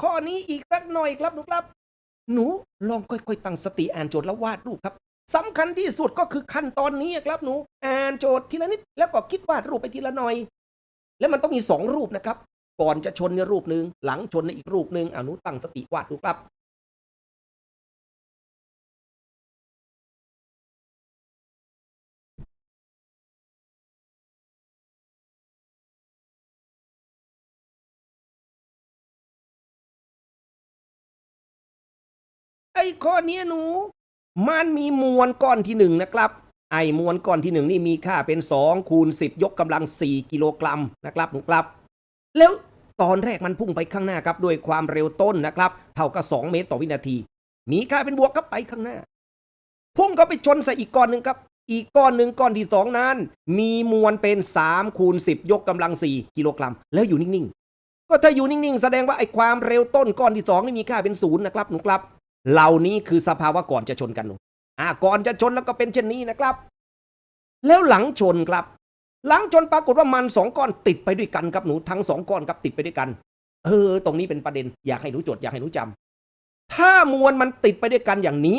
ข้อนี้อีกสักหน่อยครับหนูครับ หนูลองค่อยๆตั้งสติอ่านโจทย์แล้ววาดรูปครับสำคัญที่สุดก็คือขั้นตอนนี้ครับหนู อ่านโจทย์ทีละนิด แล้วก็คิดวาดรูปไปทีละหน่อย แล้วมันต้องมีสองรูปนะครับ ก่อนจะชนในรูปหนึ่งหลังชนในอีกรูปหนึ่งอ่าหนูตั้งสติวาดดูครับ ไอ้ข้อนี้หนู มันมีมวลก้อนที่หนึ่งนะครับ ไอ้มวลก้อนที่หนึ่งนี่มีค่าเป็น2คูณ10 ยกกำลัง 4 กิโลกรัมนะครับหนูครับ แล้วตอนแรกมันพุ่งไปข้างหน้าครับด้วยความเร็วต้นนะครับ เท่ากับ 2 เมตรต่อวินาที มีค่าเป็นบวกครับไปข้างหน้า พุ่งเข้าไปชนใส่อีกก้อนหนึ่งครับ อีกก้อนหนึ่งก้อนที่สองนั้น มีมวลเป็น3คูณ10 ยกกำลัง 4 กิโลกรัม แล้วอยู่นิ่งๆ ก็ถ้าอยู่นิ่งๆ แสดงว่าไอ้ความเร็วต้นก้อนที่สองนี่มีค่าเป็นศูนย์นะครับหนูครับ เหล่านี้คือสภาวะก่อนจะชนกันหนูอ่าก่อนจะชนแล้วก็เป็นเช่นนี้นะครับ แล้วหลังชนครับ หลังชนปรากฏว่ามันสองก้อนติดไปด้วยกันครับหนูทั้งสองก้อนครับติดไปด้วยกัน เออ ตรงนี้เป็นประเด็น อยากให้หนูจดอยากให้หนูจำถ้ามวลมันติดไปด้วยกันอย่างนี้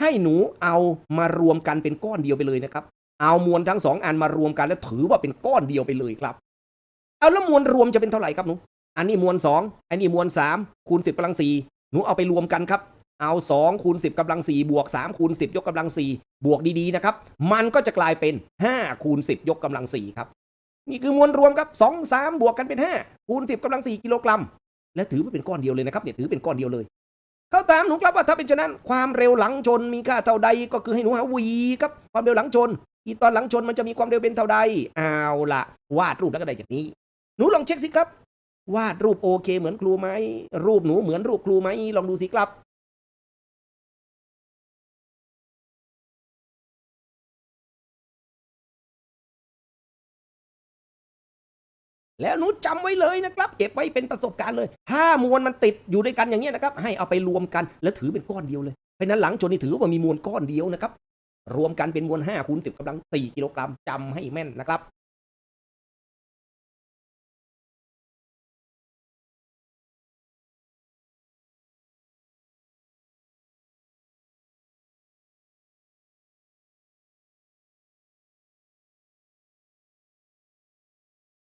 ให้หนูเอามารวมกันเป็นก้อนเดียวไปเลยนะครับ เอามวลทั้งสองอันมารวมกันแล้วถือว่าเป็นก้อนเดียวไปเลยครับ เอาแล้วมวลรวมจะเป็นเท่าไหร่ครับหนูอันนี้มวลสองอันนี้มวลสามคูณสิบกำลังสี่หนูเอาไปรวมกันครับ เอา2คูณ10กำลัง4บวก3คูณ10 ยกกำลัง 4 บวกดีๆนะครับ มันก็จะกลายเป็น5คูณ10 ยกกำลัง4ครับนี่คือมวลรวมครับ2 3 บวกกันเป็น5คูณ10กำลัง4กิโลกรัม และถือว่าเป็นก้อนเดียวเลยนะครับเนี่ยถือเป็นก้อนเดียวเลย เขาตามหนูครับว่าถ้าเป็นเช่นนั้น ความเร็วหลังชนมีค่าเท่าใดก็คือให้หนูหาวีครับความเร็วหลังชนอีตอนหลังชนมันจะมีความเร็วเป็นเท่าใดเอาละวาดรูปแล้วก็ได้จากนี้ หนูลองเช็คสิครับวาดรูปโอเคเหมือนครูไหมรูปหนูเหมือนรูปครูไหมลองดูสิครับ แล้วหนูจำไว้เลยนะครับ เก็บไว้เป็นประสบการณ์เลย ถ้ามวลมันติดอยู่ด้วยกันอย่างเงี้ยนะครับ ให้เอาไปรวมกันแล้วถือเป็นก้อนเดียวเลย เพราะนั้นหลังชนนี่ถือว่ามีมวลก้อนเดียวนะครับ รวมกันเป็นมวล5คูณ10กำลัง 4 กิโลกรัมจำให้แม่นนะครับ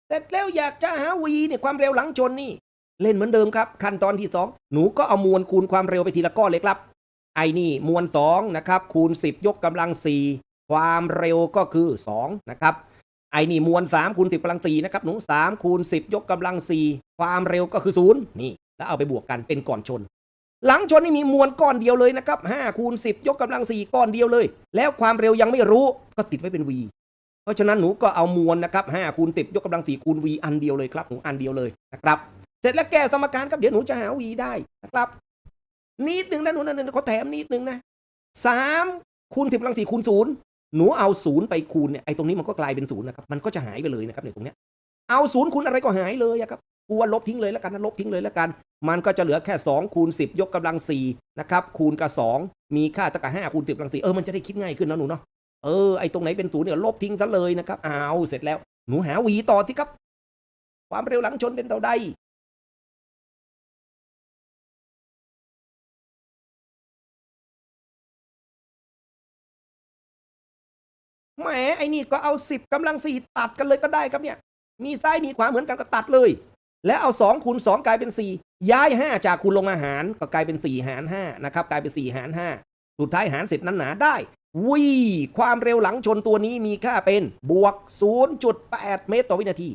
เสร็จแล้วอยากจะหาวีเนี่ยความเร็วหลังชนนี่ เล่นเหมือนเดิมครับขั้นตอนที่สองหนูก็เอามวลคูณความเร็วไปทีละก้อนเลยครับ ไอ้นี่มวลสองนะครับคูณ 10 ยกกำลังสี่ความเร็วก็คือ2นะครับไอ้นี่มวล3คูณ10กำลัง4นะครับหนู3คูณ10 ยกกำลังสี่ความเร็วก็คือ0นี่ แล้วเอาไปบวกกันเป็นก่อนชน หลังชนนี่มีมวลก้อนเดียวเลยนะครับ5คูณ10 ยกกำลัง 4 ก้อนเดียวเลย แล้วความเร็วยังไม่รู้ก็ติดไว้เป็น v เพราะฉะนั้นหนูก็เอามวลนะครับ5คูณ10 ยกกำลัง4คูณ v อันเดียวเลยครับหนูอันเดียวเลยนะครับเสร็จแล้วแก้สมการครับเดี๋ยวหนูจะหา v ได้นะครับนิดหนึ่งนะหนูนะนะขอแถมนิดหนึ่งนะสามคูณ10กำลัง4คูณ0หนูเอาศูนย์ไปคูณเนี่ยไอ้ตรงนี้มันก็กลายเป็นศูนย์นะครับมันก็จะหายไปเลยนะครับเนี่ยตรงเนี้ยเอาศูนย์คูณอะไรก็หายเลยอะครับกูว่าลบทิ้งเลยแล้วกันนะลบทิ้งเลยแล้วกัน มันก็จะเหลือแค่2คูณ10 ยกกำลัง4นะครับคูณกับ 2 มีค่าเท่ากับ5คูณ10กำลัง4เออมันจะได้คิดง่ายขึ้นนะหนูเนาะ เออไอ้ตรงไหนเป็นศูนย์เนี่ยลบทิ้งซะเลยนะครับเอาเสร็จแล้ว หนูหาวีต่อสิครับ ความเร็วหลังชนเป็นเท่าใดแหมไอ้นี่ก็เอาสิบกำลังสี่ตัดกันเลยก็ได้ครับเนี่ย มีซ้ายมีขวาเหมือนกันก็ตัดเลย แล้วเอาสองคูณสองกลายเป็นสี่ย้ายห้าจากคูณลงมาหารก็กลายเป็นสี่หารห้านะครับ กลายเป็นสี่หารห้าสุดท้ายหารเสร็จนั้นหนาได้ วีความเร็วหลังชนตัวนี้มีค่าเป็นบวก 0.8 เมตรต่อวินาที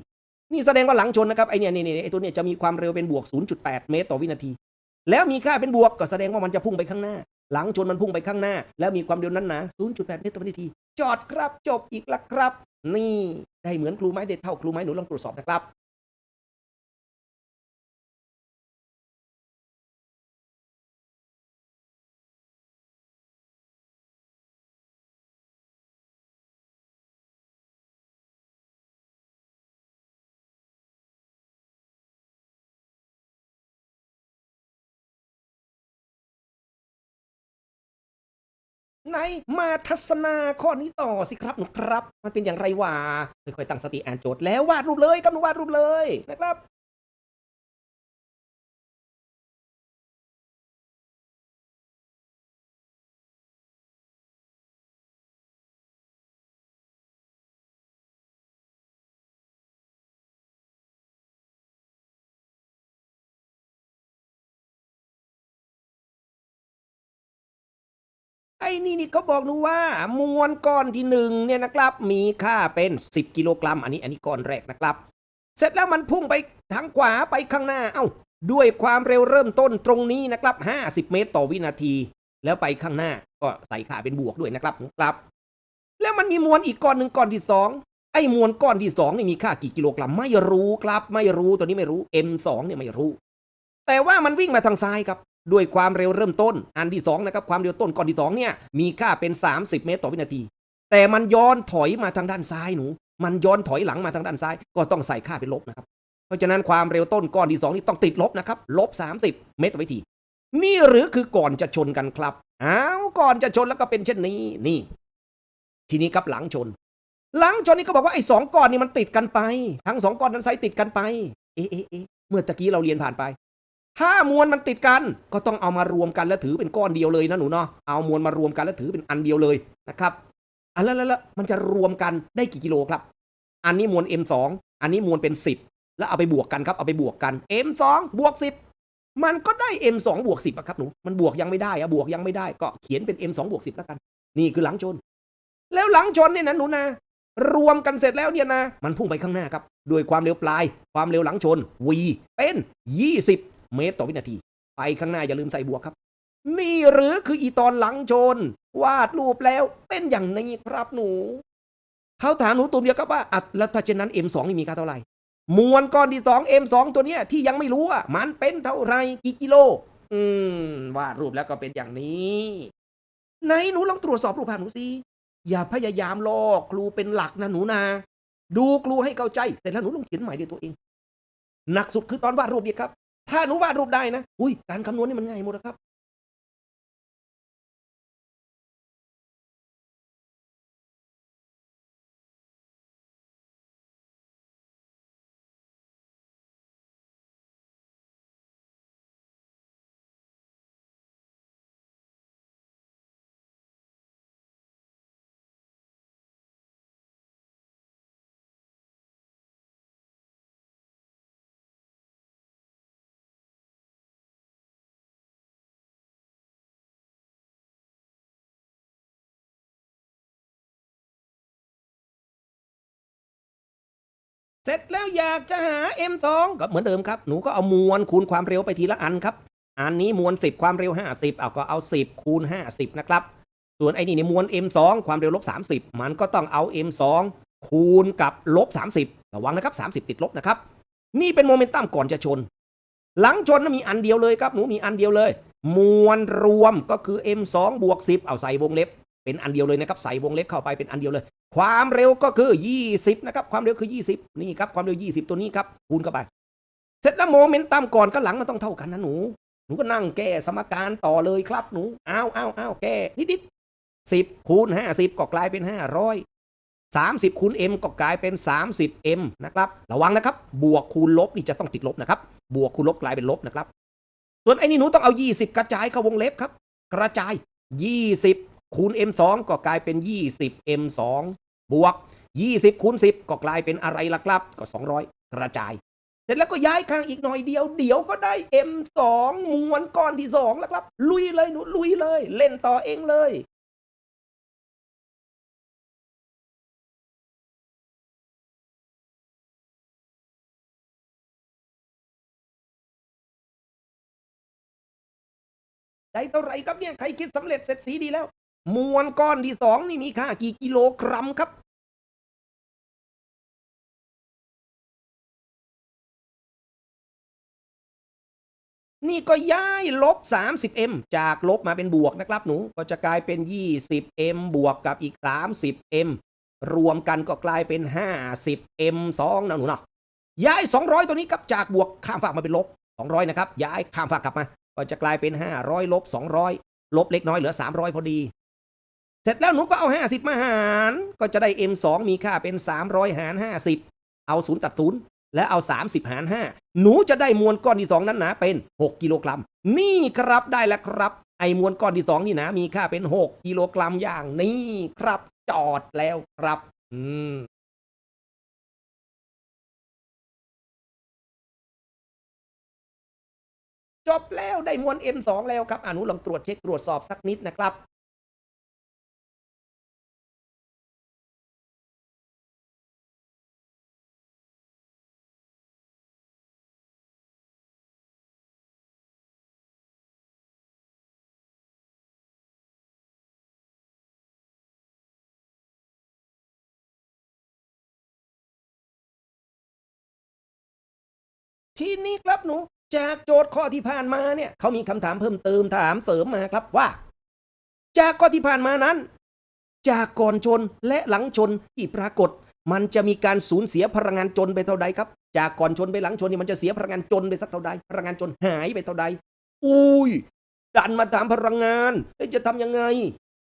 นี่แสดงว่าหลังชนนะครับไอเนี่ยเนี่ยไอตัวเนี่ยจะมีความเร็วเป็นบวก 0.8 เมตรต่อวินาที แล้วมีค่าเป็นบวกก็แสดงว่ามันจะพุ่งไปข้างหน้า หลังชนมันพุ่งไปข้างหน้า แล้วมีความเร็วนั้นนา0.8 เมตรต่อวินาที จอดครับจบอีกแล้วครับ นี่ได้เหมือนครูไหมเด็ดเท่าครูไหมหนูลองตรวจสอบนะครับ ในมาทัศนาข้อนี้ต่อสิครับหนูครับ มันเป็นอย่างไรวะค่อยๆตั้งสติอ่านโจทย์แล้ววาดรูปเลยครับหนูวาดรูปเลยนะครับ ไอ้นี่นี่เขาบอกหนูว่ามวลก้อนที่หนึ่งเนี่ยนะครับ มีค่าเป็น 10 กิโลกรัม อันนี้อันนี้ก้อนแรกนะครับ เสร็จแล้วมันพุ่งไปทางขวาไปข้างหน้า เอ้า ด้วยความเร็วเริ่มต้นตรงนี้นะครับ 50 เมตรต่อวินาที แล้วไปข้างหน้าก็ใส่ค่าเป็นบวกด้วยนะครับครับ แล้วมันมีมวลอีกก้อนหนึ่งก้อนที่สองไอ้มวลก้อนที่สองนี่มีค่ากี่กิโลกรัม ไม่รู้ครับ ไม่รู้ตัวนี้ไม่รู้ M2 เนี่ยไม่รู้ แต่ว่ามันวิ่งมาทางซ้ายครับ ด้วยความเร็วเริ่มต้น อันที่สองนะครับความเร็วต้นก้อนที่สองเนี่ยมีค่าเป็น 30 เมตรต่อวินาที แต่มันย้อนถอยมาทางด้านซ้ายหนู มันย้อนถอยหลังมาทางด้านซ้าย ก็ต้องใส่ค่าเป็นลบนะครับ เพราะฉะนั้นความเร็วต้นก้อนที่สองนี่ต้องติดลบนะครับลบ 30 เมตรต่อวินาที นี่หรือคือก่อนจะชนกันครับอ้าวก่อนจะชนแล้วก็เป็นเช่นนี้นี่ ทีนี้ครับหลังชน หลังชนนี่ก็บอกว่าไอ้สองก้อนนี่มันติดกันไป ทั้งสองก้อนนั้นไซติดกันไป เอ๊ะเอ๊ะเอ๊ะเมื่อตะกี้เราเรียนผ่านไป ถ้ามวลมันติดกันก็ต้องเอามารวมกันแล้วถือเป็นก้อนเดียวเลยนะหนูเนาะเอามวลมารวมกันแล้วถือเป็นอันเดียวเลยนะครับอะแล้วแล้วแล้วมันจะรวมกันได้กี่กิโลครับ อันนี้มวล M2 อันนี้มวลเป็น 10 แล้วเอาไปบวกกันครับเอาไปบวกกัน M2 บวก10 มันก็ได้ M2 บวก10อะครับหนูมันบวกยังไม่ได้อะบวกยังไม่ได้ก็เขียนเป็น M2 บวก10แล้วกัน นี่คือหลังชน แล้วหลังชนเนี่ยนะหนูนะรวมกันเสร็จแล้วเนี่ยนะ มันพุ่งไปข้างหน้าครับ ด้วยความเร็วปลาย ความเร็วหลังชน v เป็น 20 เมตรต่อวินาที ไปข้างหน้าอย่าลืมใส่บวกครับ นี่หรือคืออีตอนหลังชน วาดรูปแล้วเป็นอย่างนี้ครับหนู เขาถามหนูตัวเดียวครับว่าอัดแล้วถ้าเช่นนั้น M2 นี่มีค่าเท่าไหร่ มวลก้อนที่ 2 M2 ตัวเนี้ยที่ยังไม่รู้อะมันเป็นเท่าไหร่กี่กิโล อืมวาดรูปแล้วก็เป็นอย่างนี้ไหนหนูลองตรวจสอบรูปภาพหนูสิอย่าพยายามลอกครูเป็นหลักนะหนูนา ดูครูให้เข้าใจ เสร็จแล้วหนูลงเขียนใหม่ด้วยตัวเอง หนักสุดคือตอนวาดรูปเนี่ยครับ ถ้าอนุวาดรูปได้นะ อุ้ยการคำนวณนี่มันง่ายหมดแล้วครับ เสร็จแล้วอยากจะหา M2 ก็เหมือนเดิมครับ หนูก็เอามวลคูณความเร็วไปทีละอันครับ อันนี้มวล 10 ความเร็ว 50 เอาก็เอา 10 คูณ 50 นะครับ ส่วนไอ้นี่นี่มวล M2 ความเร็วลบ 30 มันก็ต้องเอา M2 คูณกับลบ 30 ระวังนะครับ 30 ติดลบนะครับ นี่เป็นโมเมนตัมก่อนจะชน หลังชนนะมีอันเดียวเลยครับ หนูมีอันเดียวเลย มวลรวมก็คือ M2 บวก 10 เอาใส่วงเล็บ เป็นอันเดียวเลยนะครับใส่วงเล็บเข้าไปเป็นอันเดียวเลย ความเร็วก็คือ 20 นะครับ ความเร็วคือ 20 นี่ครับ ความเร็ว 20 ตัวนี้ครับคูณเข้าไป เสร็จแล้วโมเมนตัมก่อนกับหลังมันต้องเท่ากันนะหนู หนูก็นั่งแก้สมการต่อเลยครับหนูอ้าวอ้าวอ้าวแก้นิดนิดสิบคูณห้าสิบก็กลายเป็นห้าร้อยสามสิบคูณ m ก็กลายเป็น 30 m นะครับ ระวังนะครับ บวกคูณลบนี่จะต้องติดลบนะครับ บวกคูณลบกลายเป็นลบนะครับ ส่วนไอ้นี่หนูต้องเอา 20 กระจายเข้าวงเล็บครับ กระจาย 20 คูณ m2 ก็กลายเป็น 20 m2 บวก 20คูณ10 ก็กลายเป็นอะไรล่ะครับ ก็ 200 กระจาย เสร็จแล้วก็ย้ายข้างอีกหน่อยเดียว เดี๋ยวก็ได้ M2 มวลก้อนที่2แล้วครับ ลุยเลยหนูลุยเลย เล่นต่อเองเลยได้เท่าไรครับเนี่ย ใครคิดสำเร็จเสร็จสีดีแล้ว มวลก้อนที่สองนี่มีค่ากี่กิโลกรัมครับนี่ก็ย้ายลบ 30m จากลบมาเป็นบวกนะครับหนู ก็จะกลายเป็น 20m บวกกับอีก 30m รวมกันก็กลายเป็น 50m2 นะหนูเนาะย้าย 200 ตัวนี้ครับจากบวกข้ามฝากมาเป็นลบ 200 นะครับ ย้ายข้ามฝากกลับมา ก็จะกลายเป็น 500 ลบ 200 ลบเล็กน้อยเหลือ 300 พอดี เสร็จแล้วหนูก็เอา 50 มาหาร ก็จะได้ M2 มีค่าเป็น 300 หาร 50 เอา 0 ตัด 0 และเอา 30 หาร 5 หนูจะได้มวลก้อนที่ 2 นั้นหนาเป็น 6 กิโลกรัม นี่ครับได้แล้วครับ ไอ้มวลก้อนที่ 2 นี่นะ มีค่าเป็น 6 กิโลกรัมอย่างนี้ครับ จอดแล้วครับ อืมจบแล้วได้มวล M2 แล้วครับอนูลองตรวจเช็คตรวจสอบสักนิดนะครับ ทีนี้ครับหนู จากโจทย์ข้อที่ผ่านมาเนี่ยเขามีคำถามเพิ่มเติมถามเสริมมาครับว่า จากข้อที่ผ่านมานั้น จากก่อนชนและหลังชนที่ปรากฏ มันจะมีการสูญเสียพลังงานจนไปเท่าใดครับ จากก่อนชนไปหลังชนนี่มันจะเสียพลังงานจนไปสักเท่าใดพลังงานจนหายไปเท่าใดอุ้ยดันมาถามพลังงานจะทำยังไง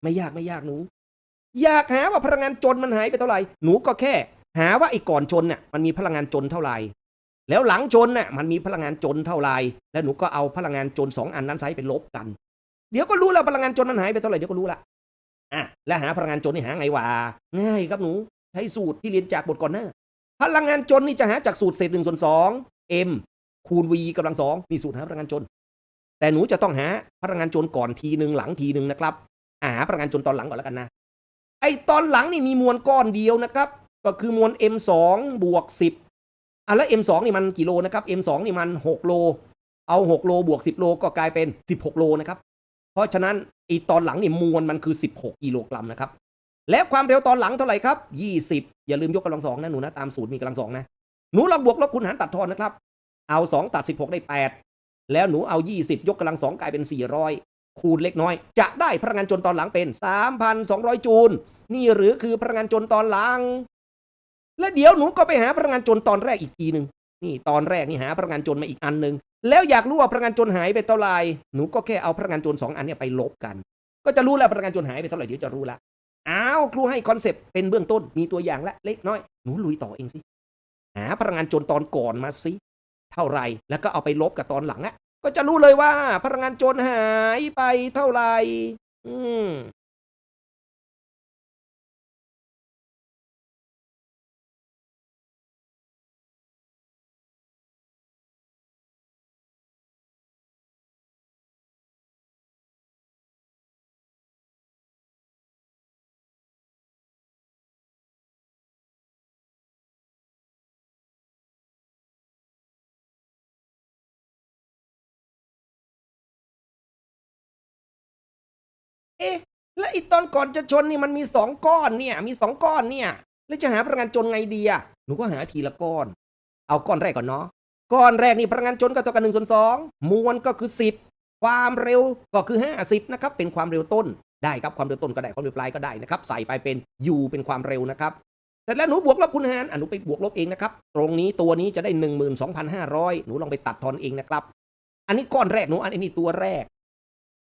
ไม่ยากไม่ยากหนู อยากหาว่าพลังงานจนมันหายไปเท่าไหร่ หนูก็แค่ หาว่าไอ้ก่อนชนเนี่ยมันมีพลังงานจนเท่าไหร่ แล้วหลังชนน่ะมันมีพลังงานจนเท่าไรแล้วหนูก็เอาพลังงานจนสองอันนั้นไซไปลบกัน เดี๋ยวก็รู้แล้วพลังงานจนมันหายไปเท่าไหร่เดี๋ยวก็รู้ละอะแล้วหาพลังงานจนนี่หาไงวะง่ายครับหนูใช้สูตรที่เรียนจากบทก่อนหน้าพลังงานจนนี่จะหาจากสูตรเศษหนึ่งส่วนสอง m คูณ v กำลังสองนี่สูตรหาพลังงานจน แต่หนูจะต้องหาพลังงานจนก่อนทีหนึ่งหลังทีหนึ่งนะครับหาพลังงานจนตอนหลังก่อนแล้วกันนะไอตอนหลังนี่มีมวลก้อนเดียวนะครับ ก็คือมวล m2 บวก10 อะแล้ว m2 นี่มันกี่โลนะครับ m2 นี่มัน 6 โล เอา 6 โลบวก 10 โลก็กลายเป็น 16 โลนะครับ เพราะฉะนั้นไอตอนหลังนี่มวลมันคือ 16 กิโลกรัมนะครับ และความเร็วตอนหลังเท่าไหร่ครับ 20 อย่าลืมยกกำลังสองนะหนูนะตามสูตรมีกำลังสองนะ หนูลองบวกลบคูณหารตัดทอนนะครับ เอา 2 ตัด 16 ได้ 8 แล้วหนูเอา 20 ยกกำลังสองกลายเป็น 400 คูณเล็กน้อย จะได้พลังงานจนตอนหลังเป็น 3,200 จูล นี่หรือคือพลังงานจนตอนหลัง และเดี๋ยวหนูก็ไปหาพลังงานจนตอนแรกอีกทีหนึ่งนี่ตอนแรกนี่หาพลังงานจนมาอีกอันหนึ่งแล้วอยากรู้ว่าพลังงานจนหายไปเท่าไหร่หนูก็แค่เอาพลังงานจนสองอันเนี่ยไปลบกัน ก็จะรู้แล้วพลังงานจนหายไปเท่าไหร่เดี๋ยวจะรู้ละอ้าวครูให้คอนเซปต์เป็นเบื้องต้นมีตัวอย่างละเล็กน้อยหนูลุยต่อเองสิหาพลังงานจนตอนก่อนมาสิเท่าไหร่แล้วก็เอาไปลบกับตอนหลังอะก็จะรู้เลยว่าพลังงานจนหายไปเท่าไหร่อืม เอ๊ะแล้วไอีตอนก่อนจะชนนี่มันมีสองก้อนเนี่ย มีสองก้อนเนี่ย แล้วจะหาพลังงานจนไงดีอะหนูก็หาทีละก้อน เอาก้อนแรกก่อนเนาะก้อนแรกนี่พลังงานจนก็เท่ากับหนึ่งส่วนสองมวลก็คือสิบความเร็วก็คือห้าสิบนะครับ เป็นความเร็วต้นได้ครับความเร็วต้นก็ได้ความเร็วปลายก็ได้นะครับ ใส่ไปเป็น u เป็นความเร็วนะครับแต่แล้วหนูบวกลบคูณหารอะหนูไปบวกลบเองนะครับ ตรงนี้ตัวนี้จะได้ 12,500 หนูลองไปตัดทอนเองนะครับ อันนี้ก้อนแรกหนูอันนี้ตัวแรก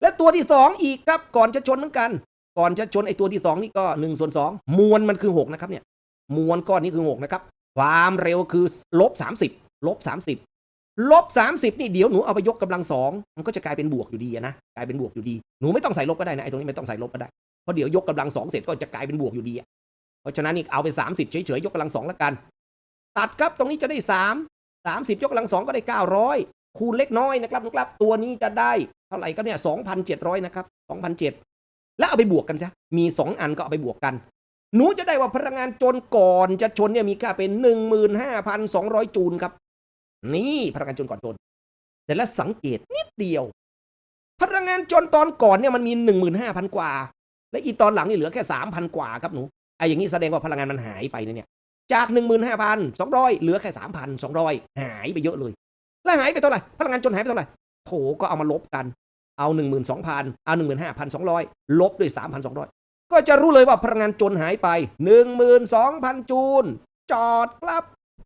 และตัวที่สองอีกครับก่อนจะชนเหมือนกัน ก่อนจะชนไอ้ตัวที่สองนี่ก็หนึ่งส่วนสองมวลมันคือหกนะครับเนี่ยมวลก้อนนี้คือหกนะครับ ความเร็วคือลบสามสิบลบสามสิบลบสามสิบนี่เดี๋ยวหนูเอาไปยกกำลังสองมันก็จะกลายเป็นบวกอยู่ดีนะกลายเป็นบวกอยู่ดีหนูไม่ต้องใส่ลบก็ได้นะไอ้ตรงนี้ไม่ต้องใส่ลบก็ได้เพราะเดี๋ยวยกกำลังสองเสร็จก็จะกลายเป็นบวกอยู่ดีเพราะฉะนั้นนี่เอาไปสามสิบเฉยๆยกกำลังสองแล้วกัน ตัดครับตรงนี้จะได้สามสามสิบยกกำลังสองก็ได้เก้าร้อยคูณเล็กน้อยนะครับนะครับ ตัวนี้จะได้ เท่าไหร่ก็เนี่ยสองพันเจ็ดร้อยนะครับสองพันเจ็ดแล้วเอาไปบวกกันซะมีสองอันก็เอาไปบวกกัน หนูจะได้ว่าพลังงานจนก่อนจะชนเนี่ยมีค่าเป็นหนึ่งหมื่นห้าพันสองร้อยจูลครับ นี่พลังงานจนก่อนชนแต่ละสังเกตนิดเดียว พลังงานจนตอนก่อนเนี่ยมันมีหนึ่งหมื่นห้าพันกว่า และอีตอนหลังนี่เหลือแค่สามพันกว่าครับหนูไอ้อย่างนี้แสดงว่าพลังงานมันหายไปนะเนี่ยจากหนึ่งหมื่นห้าพันสองร้อยเหลือแค่สามพันสองร้อยหายไปเยอะเลย แล้วหายไปเท่าไหร่ พลังงานจนหายไปเท่าไหร่ โถก็เอามาลบกัน เอาหนึ่งหมื่นสองพันเอาหนึ่งหมื่นห้าพันสองร้อยลบด้วยสามพันสองร้อยก็จะรู้เลยว่าพลังงานจนหายไปหนึ่งหมื่นสองพันจูล จอดครับ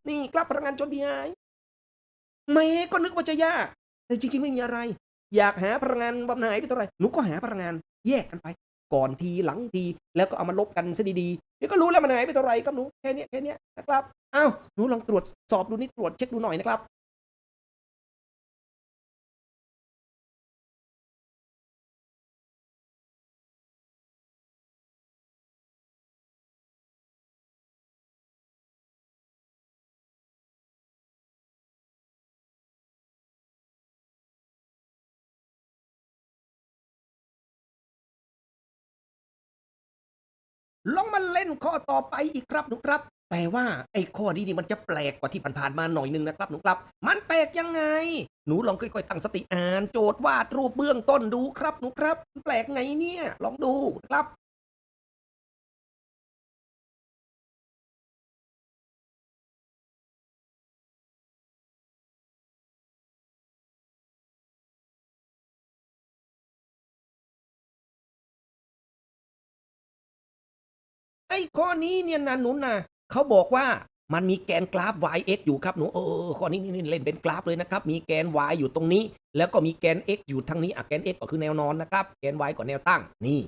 นี่ครับพลังงานจนที่หายเมก็นึกว่าจะยาก แต่จริง ๆ ไม่มีอะไร อยากหาพลังงานบำนาญไปเท่าไหร่หนูก็หาพลังงานแยกกันไป ก่อนทีหลังทีแล้วก็เอามาลบกันซะดีๆเดี๋ยวก็รู้แล้วมันหายไปเท่าไหร่ครับหนูแค่นี้แค่นี้นะครับอ้าวหนูลองตรวจสอบดูนิดตรวจเช็คดูหน่อยนะครับ ลองมาเล่นข้อต่อไปอีกครับหนูครับ แต่ว่าไอ้ข้อนี้นี่มันจะแปลกกว่าที่ผ่านๆมาหน่อยนึงนะครับหนูครับ มันแปลกยังไง หนูลองค่อยๆตั้งสติอ่าน โจทย์วาดรูปเบื้องต้นดูครับหนูครับ แปลกไงเนี่ย ลองดูครับ ไอ้ข้อนี้เนี่ยนะหนุนะเขาบอกว่ามันมีแกนกราฟ y x อยู่ครับหนูเออข้อนี้นี่เล่นเป็นกราฟเลยนะครับ มีแกน y อยู่ตรงนี้ แล้วก็มีแกน x อยู่ทางนี้อะแกน x ก็คือแนวนอนนะครับ แกน y ก็แนวตั้งนี่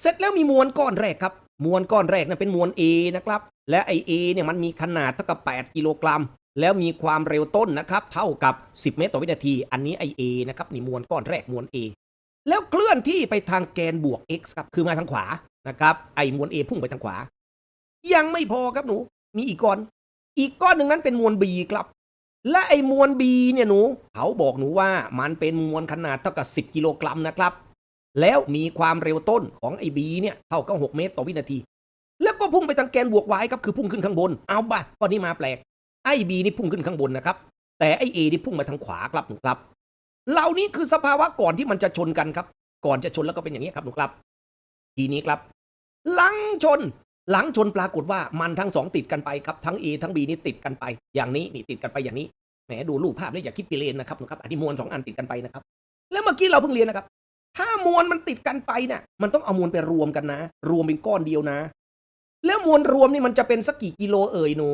เสร็จแล้วมีมวลก้อนแรกครับ มวลก้อนแรกนั้นเป็นมวล A นะครับ และไอ A เนี่ยมันมีขนาดเท่ากับ 8 กิโลกรัม แล้วมีความเร็วต้นนะครับ เท่ากับ 10 เมตรต่อวินาที อันนี้ไอ A นะครับนี่มวลก้อนแรกมวล A แล้วเคลื่อนที่ไปทางแกนบวก x ครับคือมาทางขวา นะครับไอมวล A พุ่งไปทางขวา ยังไม่พอครับหนู มีอีกก้อน อีกก้อนหนึ่งนั้นเป็นมวล B ครับ และไอ้มวล B เนี่ยหนู เขาบอกหนูว่ามันเป็นมวลขนาดเท่ากับ 10 กิโลกรัมนะครับ แล้วมีความเร็วต้นของไอ้ B เนี่ยเท่ากับ 6 เมตรต่อวินาที แล้วก็พุ่งไปทางแกนบวก y ครับคือพุ่งขึ้นข้างบน เอาบ่ะก้อนนี้มาแปลก ไอ้ B นี่พุ่งขึ้นข้างบนนะครับ แต่ไอ้ A นี่พุ่งมาทางขวาครับหนูครับ เหล่านี้คือสภาวะก่อนที่มันจะชนกันครับ ก่อนจะชนแล้วก็เป็นอย่างนี้ครับหนูครับ ทีนี้ครับ หลังชน หลังชนปรากฏว่ามันทั้งสองติดกันไปครับทั้ง A ทั้ง B นี่ติดกันไป อย่างนี้นี่ติดกันไปอย่างนี้แหมดูรูปภาพแล้วอย่าคิดไปเลนนะครับหนูครับอันนี้มวลสองอันติดกันไปนะครับ แล้วเมื่อกี้เราเพิ่งเรียนนะครับ ถ้ามวลมันติดกันไปเนี่ยมันต้องเอามวลไปรวมกันนะ รวมเป็นก้อนเดียวนะ แล้วมวลรวมนี่มันจะเป็นสักกี่กิโลเอ่ยหนู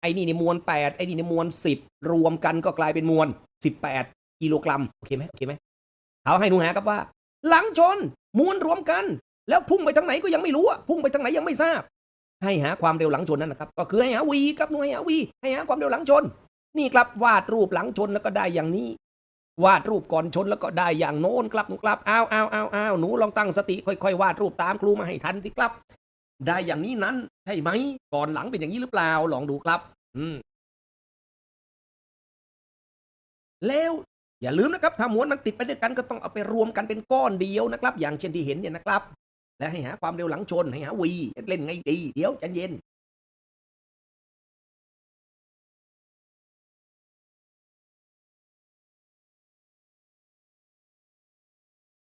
ไอ้นี่ในมวลแปดไอ้นี่ในมวลสิบรวมกันก็กลายเป็นมวลสิบแปดกิโลกรัมโอเคไหมโอเคไหมเขาให้หนูหาครับว่า หลังชนมวลรวมกัน แล้วพุ่งไปทางไหนก็ยังไม่รู้อะพุ่งไปทางไหนยังไม่ทราบ ให้หาความเร็วหลังชนนั่นนะครับ ก็คือให้หาวีครับหนูให้หาวีให้หาความเร็วหลังชน นี่ครับวาดรูปหลังชนแล้วก็ได้อย่างนี้ วาดรูปก่อนชนแล้วก็ได้อย่างโน้นครับหนูครับอ้าวอ้าวอ้าวอ้าวหนูลองตั้งสติค่อยๆวาดรูปตามครูมาให้ทันสิครับ ได้อย่างนี้นั้นใช่ไหมก่อนหลังเป็นอย่างนี้หรือเปล่าลองดูครับ อืมแล้วอย่าลืมนะครับถ้าม้วลมันติดไปด้วยกันก็ต้องเอาไปรวมกันเป็นก้อนเดียวนะครับ อย่างเช่นที่เห็นเนี่ยนะครับ และให้หาความเร็วหลังชน ให้หาวีเล่นไงดี เดี๋ยวใจเย็น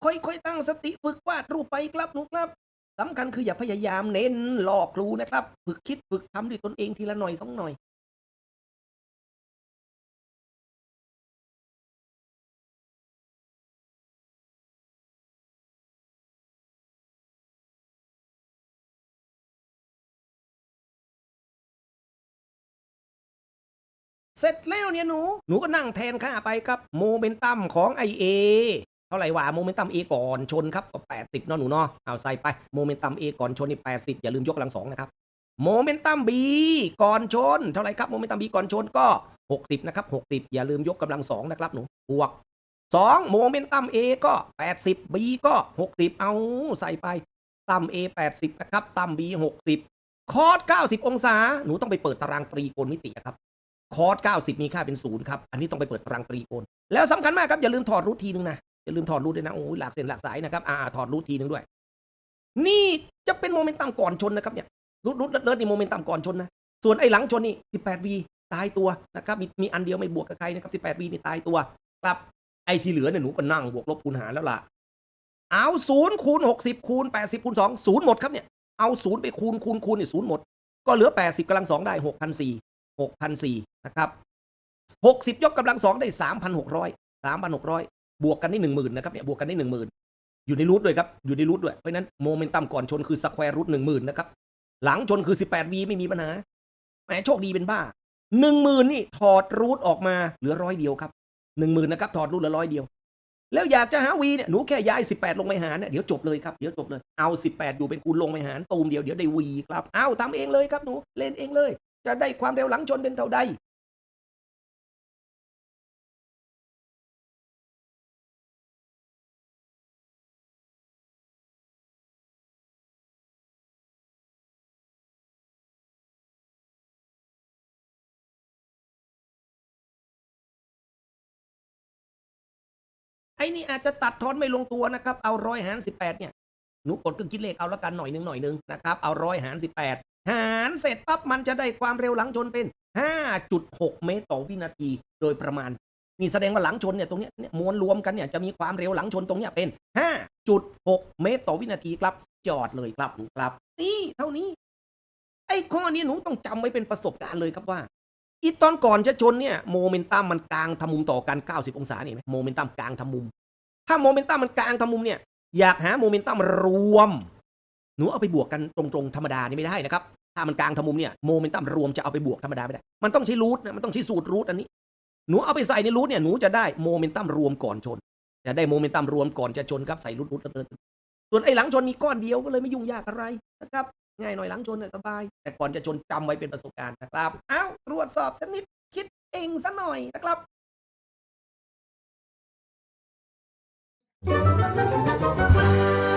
ค่อยๆตั้งสติฝึกวาดรูปไปครับหนูครับสำคัญคืออย่าพยายามเน้นหลอกครูนะครับ ฝึกคิดฝึกทำด้วยตนเองทีละหน่อยสองหน่อย เสร็จแล้วเนี่ยหนู หนูก็นั่งแทนค่าไปครับโมเมนตัมของไอเอเท่าไหร่วะโมเมนตัมเอก่อนชนครับก็แปดสิบเนาะหนูเนาะเอาใส่ไปโมเมนตัมเอก่อนชนนี่แปดสิบอย่าลืมยกกำลังสองนะครับโมเมนตัมบีก่อนชน เท่าไหร่ครับโมเมนตัมบีก่อนชนก็หกสิบนะครับหกสิบอย่าลืมยกกำลังสองนะครับหนูบวกสองโมเมนตัมเอก็แปดสิบบีก็หกสิบเอาใส่ไปตัมเอแปดสิบนะครับตัมบีหกสิบคอร์สเก้าสิบองศา หนูต้องไปเปิดตารางตรีโกณมิติครับ คอร์ส90 มีค่าเป็นศูนย์ครับ อันนี้ต้องไปเปิดตารางตรีโกณแล้วสำคัญมากครับ อย่าลืมถอดรูททีนึงนะ อย่าลืมถอดรูทด้วยนะ โอ้ยหลากเส้นหลากสายนะครับ อ่าถอดรูททีนึงด้วย นี่จะเป็นโมเมนตัมก่อนชนนะครับเนี่ยรูทรูทเลิศนี่โมเมนตัมก่อนชนนะ ส่วนไอ้หลังชนนี่ 18V ตายตัวนะครับ มีมีอันเดียวไม่บวกกับใครนะครับ 18V นี่ตายตัวครับไอ้ที่เหลือเนี่ยหนูก็นั่งบวกลบคูณหารแล้วล่ะ เอาศูนย์คูณ60คูณ80คูณ2ศูนย์หมดครับเนี่ย เอาศูนย์ไปคูณคูณคูณเนี่ยศูนย์หมด ก็เหลือ80กำลังสองได้6,400 6,400นะครับ 60 ยกกำลังสองได้ 3,600 3,600 บวกกันได้ 10,000นะครับเนี่ยบวกกันได้ 10,000 อยู่ในรูทด้วยครับ อยู่ในรูทด้วย เพราะนั้นโมเมนตัมก่อนชนคือสแควร์รูท10,000นะครับ หลังชนคือ 18V ไม่มีปัญหาแหมโชคดีเป็นบ้า 10,000 นี่ถอดรูทออกมาเหลือร้อยเดียวครับ10,000นะครับถอดรูทเหลือร้อยเดียวแล้วอยากจะหา V เนี่ยหนูแค่ย้าย 18 ลงไปหารเนี่ยเดี๋ยวจบเลยครับเดี๋ยวจบเลยเอา 18 อยู่เป็นคูณลงไปหารตูมเดียวเดี๋ยวได้ V ครับเอาทำเองเลยครับหนูเล่นเองเลย จะได้ความเร็วหลังชนเป็นเท่าใดไอ้นี่อาจจะตัดทอนไม่ลงตัวนะครับ เอาร้อยหารสิบแปดเนี่ย หนูกดเครื่องคิดเลขเอาละกันหน่อยหนึ่งหน่อยหนึ่งนะครับ เอาร้อยหารสิบแปด หารเสร็จปั๊บมันจะได้ความเร็วหลังชนเป็น 5.6 เมตรต่อวินาที โดยประมาณ นี่แสดงว่าหลังชนเนี่ยตรงนี้เนี่ยมวลรวมกันเนี่ยจะมีความเร็วหลังชนตรงนี้เป็น 5.6 เมตรต่อวินาทีครับ จอดเลยครับนูครับนี่เท่านี้ ไอ้ข้อนี้หนูต้องจำไว้เป็นประสบการณ์เลยครับว่าอีตอนก่อนจะชนเนี่ยโมเมนตัมมันกลางทำมุมต่อกัน 90 องศาเนี่ยเห็นไหมโมเมนตัมกลางทำมุม ถ้าโมเมนตัมมันกลางทำมุมเนี่ยอยากหาโมเมนตัมรวม หนูเอาไปบวกกันตรงๆธรรมดานี่ไม่ได้นะครับ ถ้ามันกลางทมุมเนี่ยโมเมนตัมรวมจะเอาไปบวกธรรมดาไม่ได้ มันต้องใช้รูทนะ มันต้องใช้สูตรรูทอันนี้ หนูเอาไปใส่ในรูทเนี่ยหนูจะได้โมเมนตัมรวมก่อนชน จะได้โมเมนตัมรวมก่อนจะชนครับใส่รูทรูทแล้วเดินส่วนไอ้หลังชนมีก้อนเดียวก็เลยไม่ยุ่งยากอะไรนะครับ ง่ายหน่อยหลังชนสบาย แต่ก่อนจะชนจำไว้เป็นประสบการณ์นะครับ เอ้าตรวจสอบสักนิดคิดเองซะหน่อยนะครับ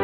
เ